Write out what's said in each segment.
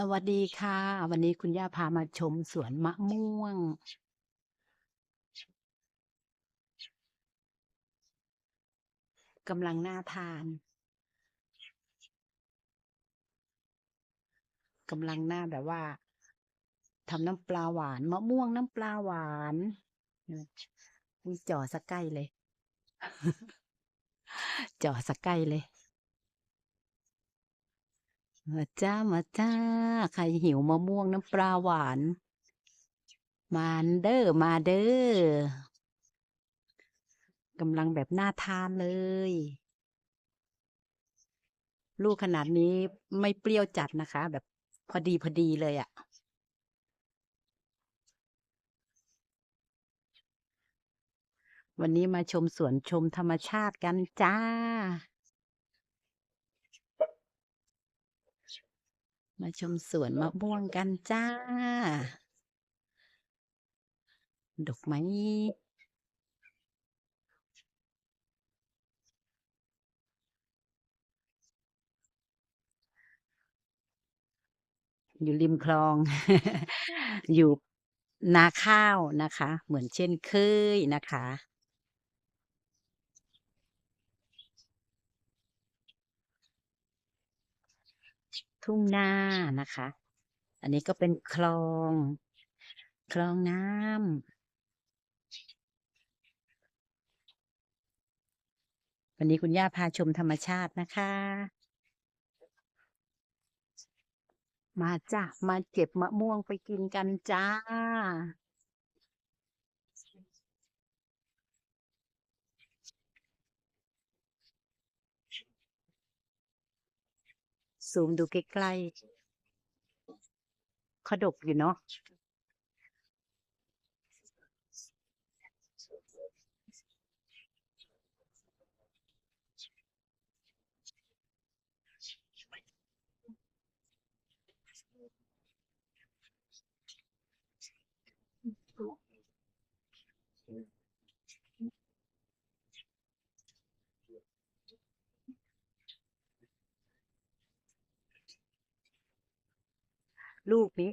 สวัสดีค่ะ วันนี้คุณย่าพามาชมสวนมะม่วง กำลังน่าทาน กำลังน่าแบบว่าทำน้ำปลาหวาน มะม่วงน้ำปลาหวานมีจ่อสักใกล้เลย จ่อสักใกล้เลย มาจ้ามาจ้า ใครหิวมะม่วงน้ำปลาหวาน มาเด้อมาเด้อกำลังแบบน่าทานเลย ลูกขนาดนี้ไม่เปรี้ยวจัดนะคะ แบบพอดีพอดีเลยอะ่ะวันนี้มาชมสวนชมธรรมชาติกันจ้า มาชมสวนมะม่วงกันจ้าดอกไม้อยู่ริมคลอง อยู่นาข้าวนะคะ เหมือนเช่นเคยนะคะ ทุ่งนานะคะ อันนี้ก็เป็นคลอง คลองน้ำวันนี้คุณย่าพาชมธรรมชาตินะคะ มาจ้ะ มาเก็บมะม่วงไปกินกันจ้า ซูมดูใกล้ๆขดกอยู่เนาะ ลูกนี้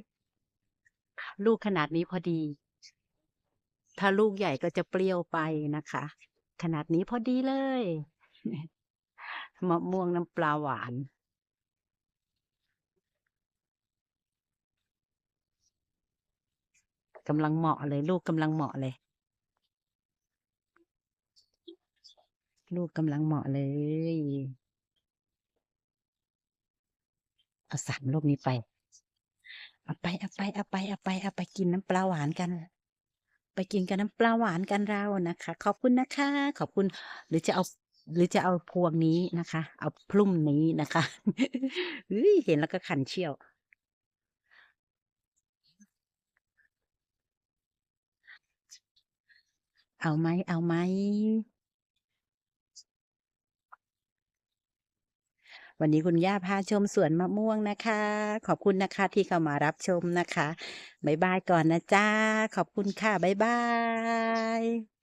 ลูกขนาดนี้พอดี ถ้าลูกใหญ่ก็จะเปรี้ยวไปนะคะ ขนาดนี้พอดีเลยมะม่วงน้ำปลาหวาน กำลังเหมาะเลย ลูกกำลังเหมาะเลย ลูกกำลังเหมาะเลยเอาสามลูกนี้ไป เอาไปเอาไปเอาไปเอาไปเอาไปกินน้ำปลาหวานกัน ไปกินกันน้ำปลาหวานกันเรานะคะ ขอบคุณนะคะ ขอบคุณหรือจะเอาหรือจะเอาพวงนี้นะคะ เอาพลุ่มนี้นะคะเฮ้ยเห็นแล้วก็ขันเชี่ยว เอาไหมเอาไหม วันนี้คุณย่าพาชมสวนมะม่วงนะคะ ขอบคุณนะคะที่เข้ามารับชมนะคะ บ๊ายบายก่อนนะจ้า ขอบคุณค่ะ บ๊ายบาย